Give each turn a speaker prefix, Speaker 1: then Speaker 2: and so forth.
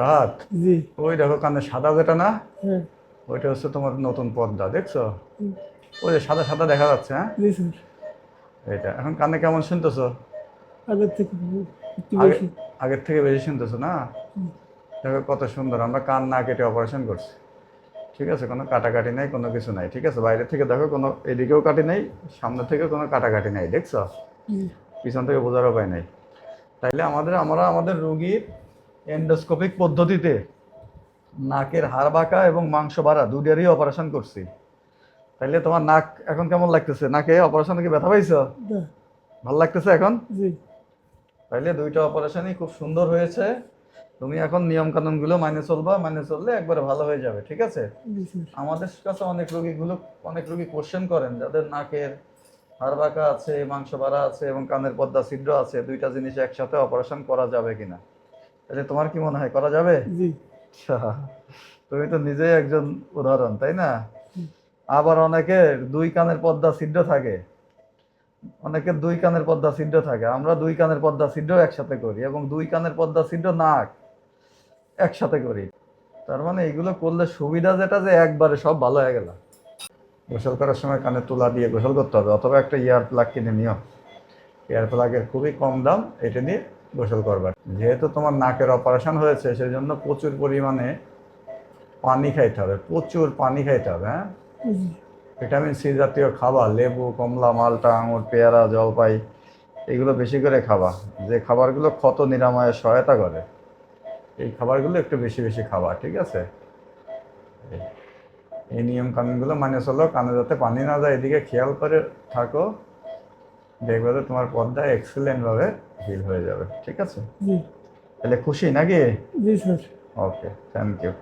Speaker 1: রাত?
Speaker 2: জি।
Speaker 1: ওই দেখো কানে সাদা যেটা না
Speaker 2: হ্যাঁ।
Speaker 1: ওইটা হচ্ছে তোমার নতুন পর্দা দেখছ? ওই যে সাদা সাদা দেখা যাচ্ছে হ্যাঁ?
Speaker 2: জি স্যার।
Speaker 1: এটা এখন কানে কেমন শুনতেছো?
Speaker 2: আগের থেকে
Speaker 1: আগের থেকে বেশি শুনতেছো না? দেখো কত সুন্দর আমরা কান না কেটে অপারেশন করছি। ঠিক আছে কোনো কাটাকাটি নাই কোনো কিছু নাই ঠিক আছে? বাইরে থেকে দেখো কোনো এদিকেও কাটি নাই সামনে থেকে কোনো কাটাকাটি নাই দেখছ? পিছন থেকে বোঝার উপায় নাই। তাইলে আমাদের আমরা আমাদের রোগীর এন্ডোস্কোপিক পদ্ধতিতে নাকের হাড় বাঁকা এবং মাংস বাড়া দুটারই অপারেশন করছি। তাইলে তোমার নাক এখন কেমন লাগতেছে? নাকে অপারেশনে কি ব্যথা পাইছো? ভালো লাগতেছে এখন?
Speaker 2: জি।
Speaker 1: তাইলে দুইটা অপারেশনই খুব সুন্দর হয়েছে। তুমি এখন নিয়ম কানুনগুলো মানে চলবা মানে চললে একবারে ভালো হয়ে যাবে ঠিক আছে? আমাদের কাছে অনেক রোগীগুলো অনেক রোগী কোশ্চেন করেন যাদের নাকের হাড় বাঁকা আছে মাংস বাড়া আছে এবং কানের পর্দা ছিদ্র আছে দুইটা জিনিস একসাথে অপারেশন করা যাবে কিনা। তাহলে তোমার কি মনে হয় করা যাবে?
Speaker 2: জি।
Speaker 1: আচ্ছা তুমি তো নিজেই একজন উদাহরণ তাই না? আবার অনেকের দুই কানের পর্দা ছিদ্র থাকে। অনেকের দুই কানের পর্দা ছিদ্র থাকে। আমরা দুই কানের পর্দা ছিদ্র একসাথে করি এবং দুই কানের পর্দা ছিদ্র নাক একসাথে করি। তার মানে এগুলো করলে সুবিধা যেটা যে একবারে সব ভালো হয়ে গেল। গোসল করার সময় কানে তুলা দিয়ে গোসল করতে হবে অথবা একটা ইয়ার প্লাগ কিনে নিও। এয়ার প্লাগের খুবই কম দাম এটা নিয়ে গোসল করবার। যেহেতু তোমার নাকের অপারেশন হয়েছে সেই জন্য প্রচুর পরিমাণে পানি খাইতে হবে, প্রচুর পানি খাইতে হবে হ্যাঁ? ভিটামিন সি জাতীয় খাবার, লেবু, কমলা, মালটা, আঙুর, পেয়ারা, জলপাই, এগুলো বেশি করে খাবা। যে খাবারগুলো ক্ষত নিরাময়ে সহায়তা করে, এই খাবারগুলো একটু বেশি বেশি খাবা, ঠিক আছে? এই- নিয়ম কানুনগুলো মানে চলো কানে যাতে পানি না যায়, এদিকে খেয়াল করে থাকো। দেখবে তো তোমার পর্দা এক্সেলেন্ট ভাবে হিল হয়ে যাবে ঠিক আছে? তাহলে খুশি নাকি?
Speaker 2: জি স্যার।
Speaker 1: Okay thank you